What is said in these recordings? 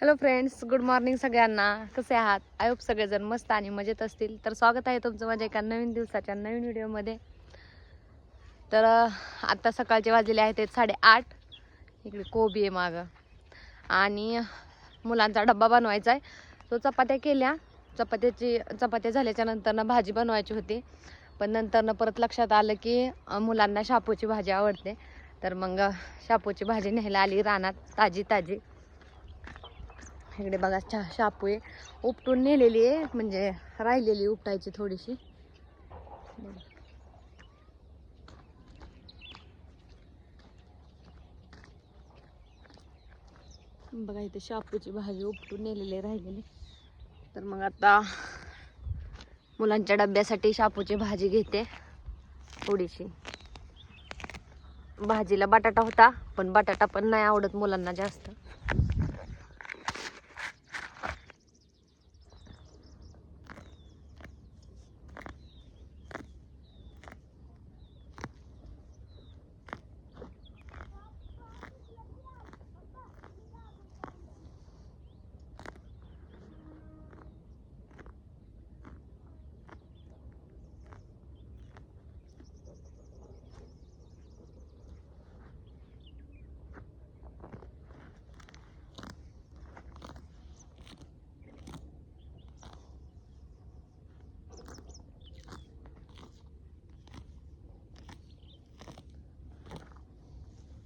Hello friends good morning सगळ्यांना. कसे आहात? आय होप सगळेजण मस्त आणि मजेत असतील. तर स्वागत आहे तुमचं माझ्या एका नवीन दिवसाच्या नवीन व्हिडिओमध्ये. तर आत्ता सकाळचे वाजलेले आहेत ते साडेआठ. इकडे कोबी आहे मागं. आणि मुलांचा डब्बा बनवायचा आहे. तो चपात्या केल्या. चपात्याची चपात्या झाल्याच्या नंतरनं भाजी बनवायची होती. पण नंतरनं परत लक्षात आलं की मुलांना शापूची भाजी आवडते. तर मग शापूची भाजी न्यायला आली रानात ताजी ताजी. इकडे बघा चहा शापू आहे. उपटून नेलेली आहे म्हणजे राहिलेली उपटायची थोडीशी. बघा इथे शापूची भाजी उपटून नेलेली आहे राहिलेली. तर मग आता मुलांच्या डब्यासाठी शापूची भाजी घेते थोडीशी. भाजीला बटाटा होता पण बटाटा पण नाही आवडत मुलांना जास्त.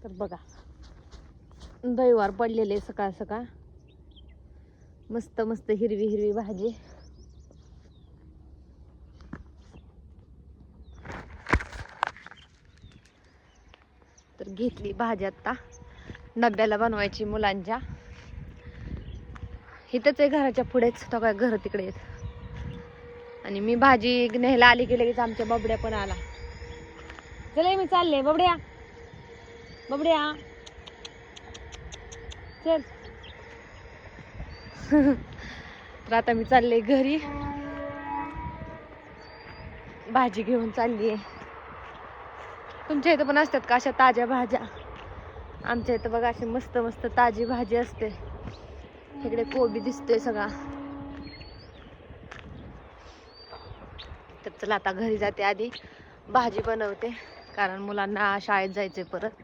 तर बघा. दैवार पडलेले सकाळ सकाळ. मस्त मस्त हिरवी हिरवी भाजी. तर घेतली भाजी आता. डब्याला बनवायची मुलांच्या. इथंच आहे घराच्या पुढेच. तो काय घर तिकडे आहेत. आणि मी भाजी न्यायला आली की लगेच आमच्या बबड्या पण आला. चला मी चालले. बबड्या. बबड्या. चल. तर आता मी चालले घरी. भाजी घेऊन चालली तुमच्या इथं पण असतात का अशा ताज्या भाज्या? आमच्या इथं बघा अशी मस्त मस्त ताजी भाजी असते. इकडे कोबी दिसतोय सगळा. तर चला आता घरी जाते आधी. भाजी बनवते. कारण मुलांना शाळेत जायचंय परत.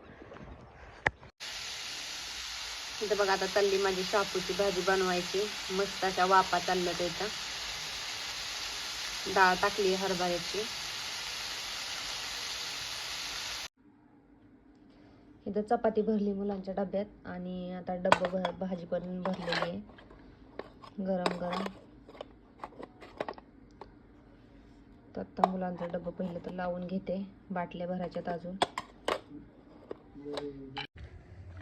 इथं बघा आता तल्ली माझी शापूची भाजी बनवायची. मस्त अशा वापा चालल्या त्याचा डाळ टाकली हरभऱ्याची. इथं चपाती भरली मुलांच्या डब्यात आणि आता डब्बा भर भाजी पण भरलेली आहे. गरम गरम. तर आता मुलांचा डब्बा पहिलं तर लावून घेते. बाटल्या भरायच्यात अजून.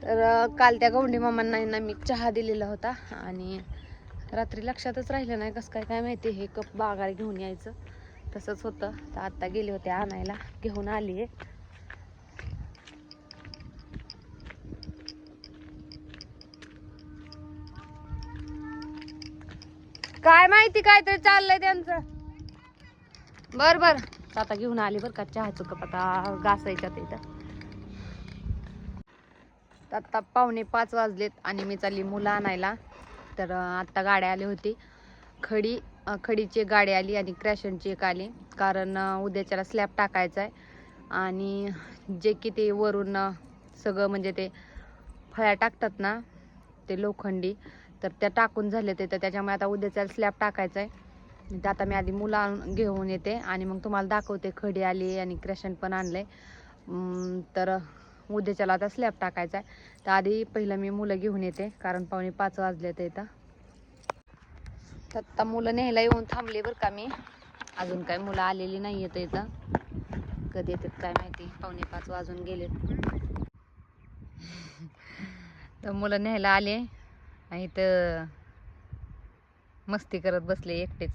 तर काल त्या गौंडी मामांना यांना मी चहा दिलेला होता आणि रात्री लक्षातच राहिलं नाही कसं काय काय माहिती हे कप बागार घेऊन यायचं. तसंच होतं. तर आत्ता गेले होते आणायला. घेऊन आली आहे. काय माहिती काय तरी चाललंय त्यांचं. बर बर. आता घेऊन आली बर का चहाचं कप. आता घासायच्यात इथं. तर आत्ता पावणे पाच वाजलेत आणि मी चालली मुलं आणायला. तर आत्ता गाड्या आली होती. खडी खडीची एक गाडी आली आणि क्रॅशनची एक आली. कारण उद्याच्याला स्लॅब टाकायचा आहे. आणि जे की ते वरून सगळं म्हणजे ते फळ्या टाकतात ना ते लोखंडी तर त्या टाकून झाले ते. तर त्याच्यामुळे आता उद्याच्याला स्लॅब टाकायचा आहे. ते आता मी आधी मुलं आणून- घेऊन येते आणि मग तुम्हाला दाखवते. खडी आली आणि क्रॅशन पण आणलं आहे तर उद्याच्याला आता स्लॅब टाकायचा आहे. तर आधी पहिलं मी मुलं घेऊन येते कारण पाहुणे पाच वाजले ते इथं. तर आता मुलं न्यायला येऊन थांबले बरं का मी. अजून काय मुलं आलेली नाही येतं इथं. कधी येतात काय माहिती. पावणे पाच वाजून गेलेत. तर मुलं न्यायला आले आणि इथं मस्ती करत बसले एकटेच.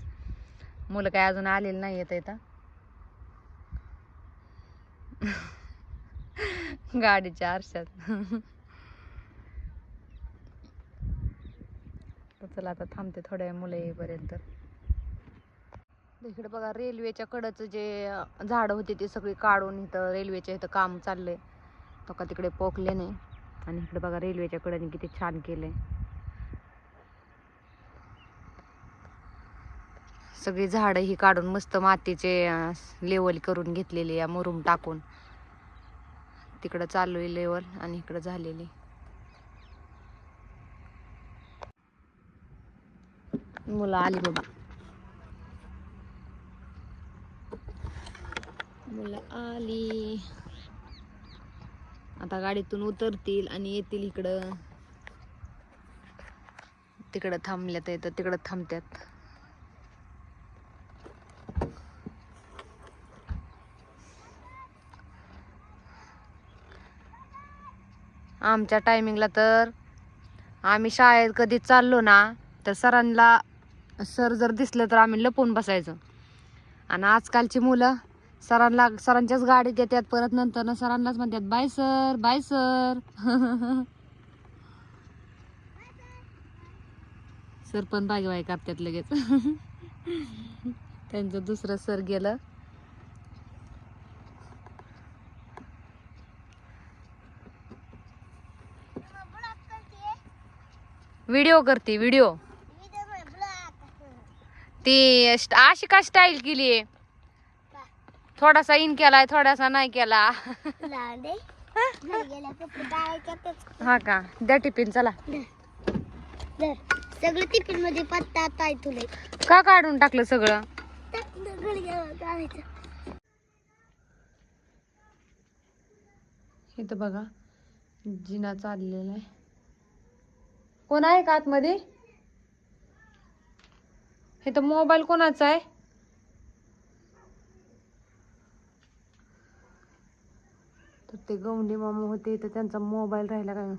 मुलं काय अजून आलेली नाही येत इथं. गाडीच्या आरशात चला आता थांबते थोड्या मुलं येईपर्यंत. इकडे बघा रेल्वेच्या कडच जे झाडं होते ते सगळी काढून इथं रेल्वेच्या इथं काम चाललंय. तो का तिकडे पोकले नाही. आणि इकडे बघा रेल्वेच्या कडेने किती छान केलंय. सगळी झाडं ही काढून मस्त मातीचे लेवल करून घेतलेली या मुरुम टाकून. तिकडं चालू आहे लेवल आणि इकडं झालेली. मुलं आली बाबा मुलं आली. आता गाडीतून उतरतील आणि येतील इकडं. तिकडं थांबल्यात येतं तिकडं थांबत्यात. आमच्या टायमिंगला तर आम्ही शाळेत कधी चाललो ना तर सरांना सर जर दिसलं तर आम्ही लपून बसायचं. आणि आजकालची मुलं सरांना सरांच्याच गाडीत येतात परत नंतर ना सरांनाच म्हणतात bye sir bye sir. Sir पण बाय बाय करतात लगेच. त्यांचं दुसरं सर गेलं. व्हिडिओ करते व्हिडिओ ती अशी का स्टाईल केली थोडासा इन केलाय थोडासा नाही केला. हा? का? द्या टिफिन चला. सगळं टिफिनमध्ये पत्ता ताय तुले. का काढून टाकलं सगळं? इथं बघा जिना चाललेला आहे. कोण आहे का आतमध्ये? हे तर मोबाईल कोणाचा आहे? तर ते गवंडी मामा होते तर त्यांचा मोबाईल राहिला काय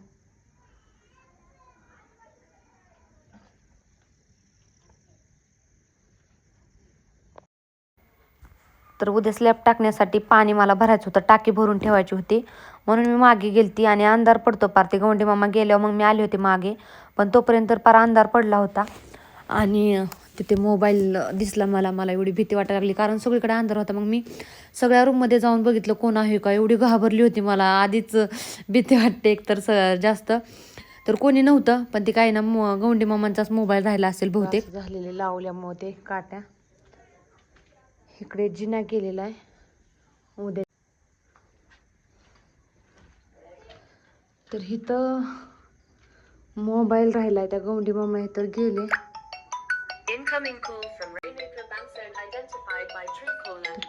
तर उद्या स्लॅब टाकण्यासाठी पाणी मला भरायचं होतं टाकी भरून ठेवायची होती. म्हणून मी मागे गेलती आणि अंधार पडतो पार. ते गवंडी मामा गेल्यावर मग मी आले होते मागे. पण तोपर्यंत तर पार अंधार पडला होता. आणि तिथे मोबाईल दिसला मला. मला एवढी भीती वाटायला लागली. कारण सगळीकडे अंधार होता. मग मी सगळ्या रूममध्ये जाऊन बघितलं कोण आहे का एवढी घाबरली होती मला. आधीच भीती वाटते एकतर स जास्त. तर कोणी नव्हतं. पण ते काही ना मो- गवंडी मामांचाच मोबाईल राहिला असेल बहुतेक. झालेले लावल्यामुळे ते काट्या. इकडे जिना केलेला आहे. उद्या तर इथं मोबाईल राहिलाय त्या गवंडी मामा हे तर गेले.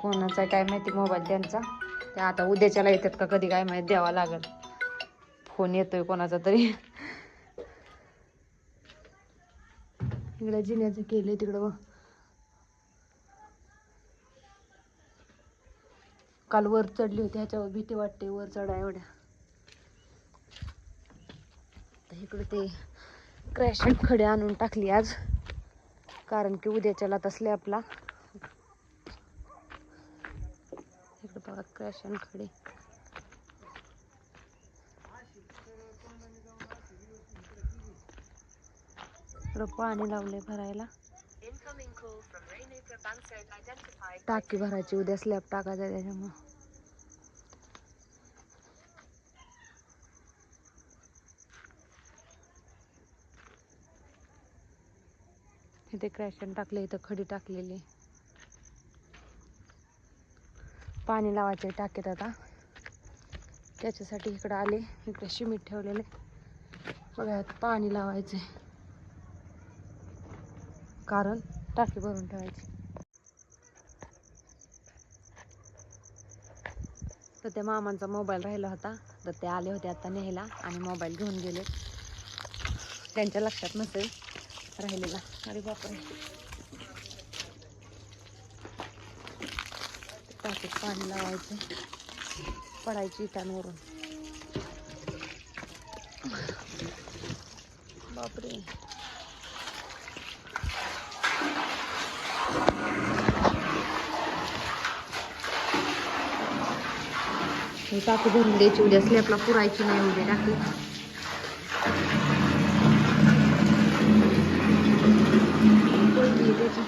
कोणाचा काय माहिती मोबाईल त्यांचा? ते आता उद्याच्याला येतात का कधी काय माहिती द्यावा लागल. फोन येतोय कोणाचा तरी. इकडे जिन्याचं केलंय तिकडं. काल वर चढली होती ह्याच्यावर भीती वाटते वर चढा एवढ्या. तर इकडे ते क्रॅश खडे आणून टाकली आज. कारण की उद्याच्याला आता स्लॅबला इकडे बघा क्रॅश खडे. इकडं पाणी लावलंय भरायला. टाकी भरायची उद्या स्लॅब टाकायचा त्याच्यामुळं. इथे क्रॅशन टाकले इथं खडी टाकलेली. पाणी लावायचे टाकीत आता. त्याच्यासाठी इकडं आले इकडे शिमीट ठेवलेले. बघा पाणी लावायचे. कारण टाकी भरून ठेवायची. तर त्या मामांचा मोबाईल राहिला होता. तर ते आले होते आता न्यायला आणि मोबाईल घेऊन गेले. त्यांच्या लक्षात नसेल. राहिलेला. अरे बापरे. पाकिट पाणी लावायचं. पडायची इटांवरून. बापरे. हे टाकी भरून द्यायची उद्या. स्लॅपला पुरायची नाही उद्या टाकी कोणती आहे त्याची?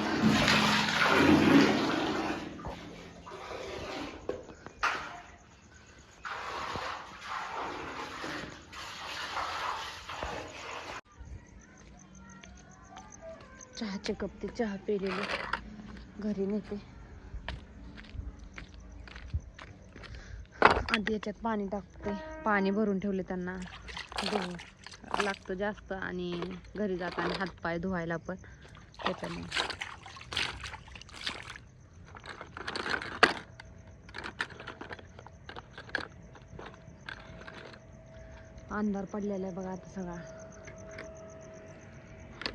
चहाचे कप ते चहा पेलेले. घरी नेते. आधी याच्यात पाणी टाकते. पाणी भरून ठेवले त्यांना. लागतं जास्त आणि घरी जाताना हातपाय धुवायला पण. त्याच्यामुळे. अंधार पडलेला आहे बघा आता सगळा.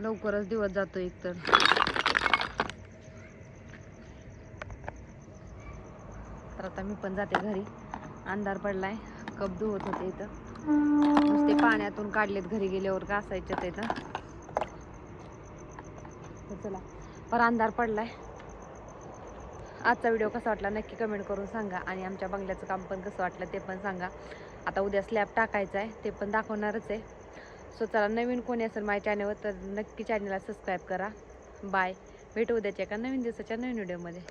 लवकरच दिवस जातो एक तर. आता मी पण जाते घरी. अंधार पडलाय. कप धुवत होते इथं. नुसते पाण्यातून काढलेत घरी गेल्यावर घासायचे ते तर. चला पर अंधार पडलाय. आजचा व्हिडिओ कसा वाटला नक्की कमेंट करून सांगा. आणि आमच्या बंगल्याचं काम पण कसं वाटलं ते पण सांगा. आता उद्या स्लॅब टाकायचा आहे ते पण दाखवणारच आहे. सो चला नवीन कोणी असेल माझ्या चॅनलवर तर नक्की चॅनलला सबस्क्राईब करा. बाय भेटू उद्याच्या एका नवीन दिवसाच्या नवीन व्हिडिओमध्ये